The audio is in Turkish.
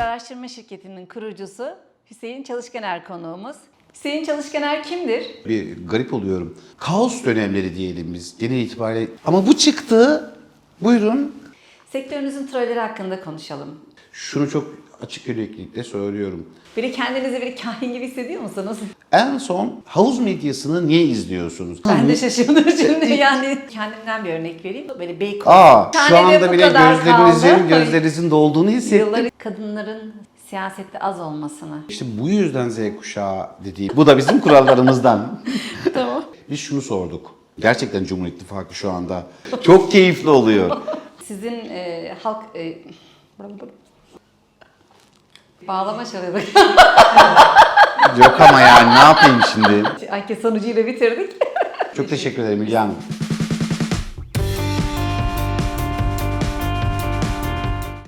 araştırma şirketinin kurucusu Hüseyin Çalışkaner konuğumuz. Hüseyin Çalışkaner kimdir? Bir garip oluyorum. Kaos dönemleri diyelim biz genel itibariyle. Ama bu çıktı. Buyurun. Sektörünüzün trolleri hakkında konuşalım. Şunu çok açık yüreklilikle söylüyorum. Böyle kendinizi bir kahin gibi hissediyor musunuz? En son havuz medyasını niye izliyorsunuz? Ben de şaşırdım şimdi yani. Kendimden bir örnek vereyim. Böyle Beykoz. Aa, şu anda bu bile kadar gözlerinizin, kaldı. gözlerinizin dolduğunu hissettim. Yılları kadınların siyasette az olmasını. İşte bu yüzden Z kuşağı dediğim. Bu da bizim kurallarımızdan. tamam. Biz şunu sorduk. Gerçekten Cumhur İttifakı şu anda çok keyifli oluyor. Sizin e, halk... E, bağlama çalıyorduk. Yok ama yani ne yapayım şimdi? Anket sonucuyla bitirdik. Çok teşekkür ederim Hülya Hanım.